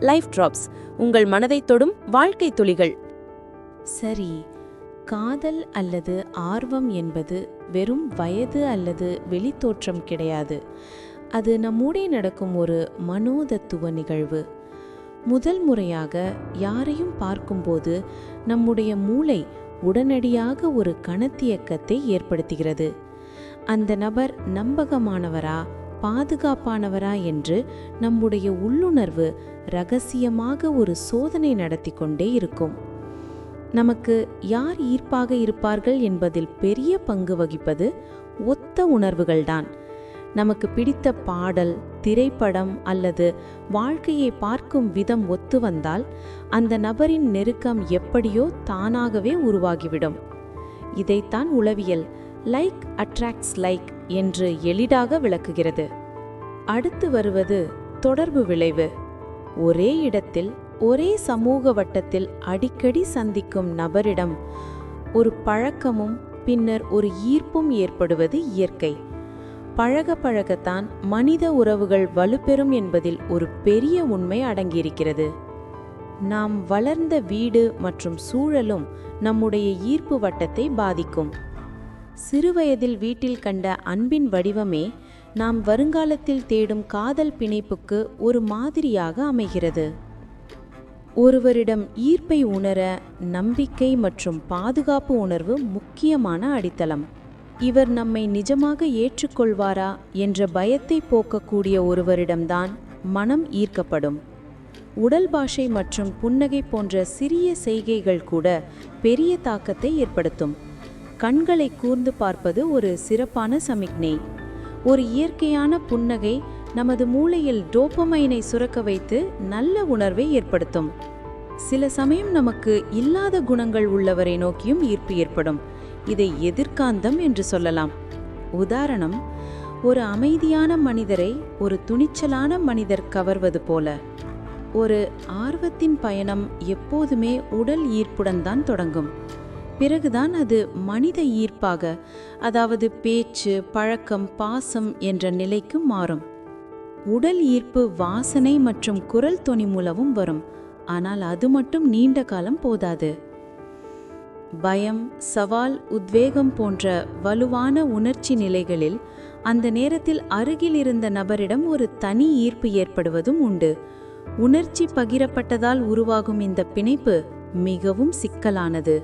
Life drops உங்கள் மனதை தொடும் வாழ்க்கை துளிகள். சரி. காதல் அல்லது ஆர்வம் என்பது வெறும் வயது அல்லது வெளித்தோற்றம் கிடையாது. அது நம்முடைய நடக்கும் ஒரு மனோதத்துவ நிகழ்வு. முதல் முறையாக யாரையும் பார்க்கும்போது நம்முடைய மூளை உடனடியாக ஒரு கணத்தியக்கத்தை ஏற்படுத்துகிறது. அந்த நபர் நம்பகமானவரா? பாதுகாப்பானவரா என்று நம்முடைய உள்ளுணர்வு ரகசியமாக ஒரு சோதனை நடத்தி கொண்டே இருக்கும். நமக்கு யார் ஈர்ப்பாக இருப்பார்கள் என்பதில் பெரிய பங்கு வகிப்பது ஒத்த உணர்வுகள்தான். நமக்கு பிடித்த பாடல் திரைப்படம் அல்லது வாழ்க்கையை பார்க்கும் விதம் ஒத்து வந்தால் அந்த நபரின் நெருக்கம் எப்படியோ தானாகவே உருவாகிவிடும். இதைத்தான் உளவியல் லைக் அட்ராக்ட்ஸ் லைக் என்று எளிதாக விளக்குகிறது. அடுத்து வருவது தொடர்பு விளைவு. ஒரே இடத்தில் ஒரே சமூக வட்டத்தில் அடிக்கடி சந்திக்கும் நபரிடம் ஒரு பழக்கமும் பின்னர் ஒரு ஈர்ப்பும் ஏற்படுவது இயற்கை. பழக பழகத்தான் மனித உறவுகள் வலுப்பெறும் என்பதில் ஒரு பெரிய உண்மை அடங்கியிருக்கிறது. நாம் வளர்ந்த வீடு மற்றும் சூழலும் நம்முடைய ஈர்ப்பு வட்டத்தை பாதிக்கும். சிறுவயதில் வீட்டில் கண்ட அன்பின் வடிவமே நாம் வருங்காலத்தில் தேடும் காதல் பிணைப்புக்கு ஒரு மாதிரியாக அமைகிறது. ஒருவரிடம் ஈர்ப்பை உணர நம்பிக்கை மற்றும் பாதுகாப்பு உணர்வு முக்கியமான அடித்தளம். இவர் நம்மை நிஜமாக ஏற்றுக்கொள்வாரா என்ற பயத்தை போக்கக்கூடிய ஒருவரிடம்தான் மனம் ஈர்க்கப்படும். உடல் பாஷை மற்றும் புன்னகை போன்ற சிறிய செய்கைகள் கூட பெரிய தாக்கத்தை ஏற்படுத்தும். கண்களை கூர்ந்து பார்ப்பது ஒரு சிறப்பான சமிக்ஞை. ஒரு இயற்கையான புன்னகை நமது மூளையில் டோப்பமைனை சுரக்க வைத்து நல்ல உணர்வை ஏற்படுத்தும். சில சமயம் நமக்கு இல்லாத குணங்கள் உள்ளவரை நோக்கியும் ஈர்ப்பு ஏற்படும். இதை எதிர்காந்தம் என்று சொல்லலாம். உதாரணம் ஒரு அமைதியான மனிதரை ஒரு துணிச்சலான மனிதர் கவர்வது போல. ஒரு ஆர்வத்தின் பயணம் எப்போதுமே உடல் ஈர்ப்புடன் தான் தொடங்கும். பிறகுதான் அது மனித ஈர்ப்பாக அதாவது பேச்சு பழக்கம் பாசம் என்ற நிலைக்கு மாறும். உடல் ஈர்ப்பு வாசனை மற்றும் குரல் தொனி மூலமும் வரும். ஆனால் அது மட்டும் நீண்ட காலம் போதாது. பயம் சவால் உத்வேகம் போன்ற வலுவான உணர்ச்சி நிலைகளில் அந்த நேரத்தில் அருகில் இருந்த நபரிடம் ஒரு தனி ஈர்ப்பு ஏற்படுவதும் உண்டு. உணர்ச்சி பகிரப்பட்டதால் உருவாகும் இந்த பிணைப்பு மிகவும் சிக்கலானது.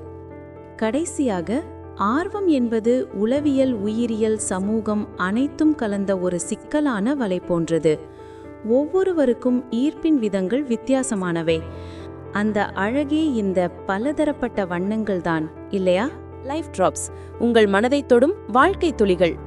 கடைசியாக ஆர்வம் என்பது உளவியல் உயிரியல் சமூகம் அனைத்தும் கலந்த ஒரு சிக்கலான வலை போன்றது. ஒவ்வொருவருக்கும் ஈர்ப்பின் விதங்கள் வித்தியாசமானவை. அந்த அழகே இந்த பலதரப்பட்ட வண்ணங்கள்தான் இல்லையா? லைஃப் டிராப்ஸ் உங்கள் மனதை தொடும் வாழ்க்கை துளிகள்.